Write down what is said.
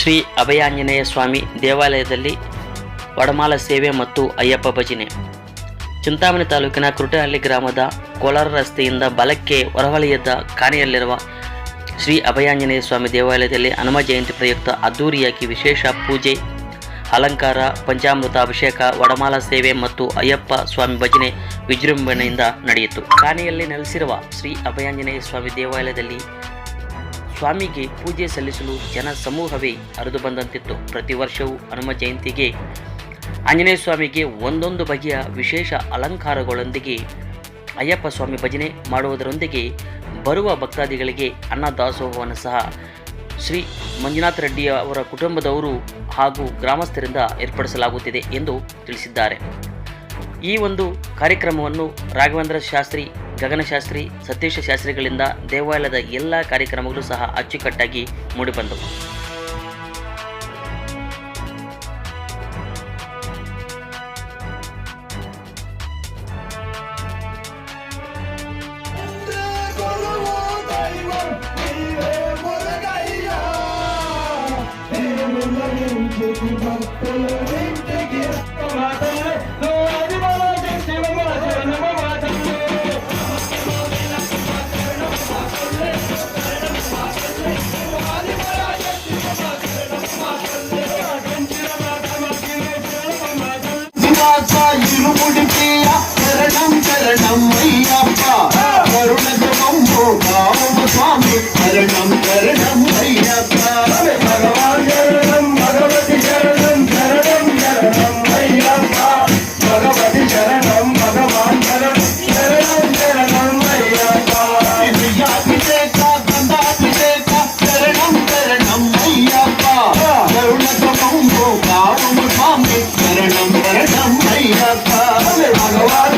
ಶ್ರೀ ಅಭಯಾಂಜನೇಯ ಸ್ವಾಮಿ ದೇವಾಲಯದಲ್ಲಿ ವಡಮಾಲ ಸೇವೆ ಮತ್ತು ಅಯ್ಯಪ್ಪ ಭಜನೆ. ಚಿಂತಾಮಣಿ ತಾಲೂಕಿನ ಕುರುಟಹಳ್ಳಿ ಗ್ರಾಮದ ಕೋಲಾರ ರಸ್ತೆಯಿಂದ ಬಲಕ್ಕೆ ಹೊರವಲಯದ ಕಾಣೆಯಲ್ಲಿರುವ ಶ್ರೀ ಅಭಯಾಂಜನೇಯ ಸ್ವಾಮಿ ದೇವಾಲಯದಲ್ಲಿ ಹನುಮ ಜಯಂತಿ ಪ್ರಯುಕ್ತ ಅದ್ದೂರಿಯಾಗಿ ವಿಶೇಷ ಪೂಜೆ, ಅಲಂಕಾರ, ಪಂಚಾಮೃತ ಅಭಿಷೇಕ, ವಡಮಾಲ ಸೇವೆ ಮತ್ತು ಅಯ್ಯಪ್ಪ ಸ್ವಾಮಿ ಭಜನೆ ವಿಜೃಂಭಣೆಯಿಂದ ನಡೆಯಿತು. ಕಾನೆಯಲ್ಲಿ ನೆಲೆಸಿರುವ ಶ್ರೀ ಅಭಯಾಂಜನೇಯ ಸ್ವಾಮಿ ದೇವಾಲಯದಲ್ಲಿ ಸ್ವಾಮಿಗೆ ಪೂಜೆ ಸಲ್ಲಿಸಲು ಜನ ಸಮೂಹವೇ ಹರಿದು ಬಂದಂತಿತ್ತು. ಪ್ರತಿ ವರ್ಷವೂ ಹನುಮ ಜಯಂತಿಗೆ ಆಂಜನೇಯ ಸ್ವಾಮಿಗೆ ಒಂದೊಂದು ಬಗೆಯ ವಿಶೇಷ ಅಲಂಕಾರಗಳೊಂದಿಗೆ ಅಯ್ಯಪ್ಪ ಸ್ವಾಮಿ ಭಜನೆ ಮಾಡುವುದರೊಂದಿಗೆ ಬರುವ ಭಕ್ತಾದಿಗಳಿಗೆ ಅನ್ನದಾಸೋಹವನ್ನು ಸಹ ಶ್ರೀ ಮಂಜುನಾಥ ರೆಡ್ಡಿ ಅವರ ಕುಟುಂಬದವರು ಹಾಗೂ ಗ್ರಾಮಸ್ಥರಿಂದ ಏರ್ಪಡಿಸಲಾಗುತ್ತಿದೆ ಎಂದು ತಿಳಿಸಿದ್ದಾರೆ. ಈ ಒಂದು ಕಾರ್ಯಕ್ರಮವನ್ನು ರಾಘವೇಂದ್ರ ಶಾಸ್ತ್ರಿ ಗಗನಶಾಸ್ತ್ರಿ ಸತೀಶ ಶಾಸ್ತ್ರಿಗಳಿಂದ ದೇವಾಲಯದ ಎಲ್ಲ ಕಾರ್ಯಕ್ರಮಗಳು ಸಹ ಅಚ್ಚುಕಟ್ಟಾಗಿ ಮೂಡಿಬಂದವು No శరణం శరణం అయ్యప్ప కరుణ గమము రామ స్వామి శరణం శరణం అయ్యప్ప భగవాన్ శరణం భగవతి శరణం శరణం శరణం అయ్యప్ప భగవతి శరణం భగవాన్ శరణం శరణం శరణం అయ్యప్ప విజయాభిషేక గంధాభిషేక శరణం శరణం అయ్యప్ప కరుణ గమము రామ స్వామి శరణం శరణం అయ్యప్ప భగవాన్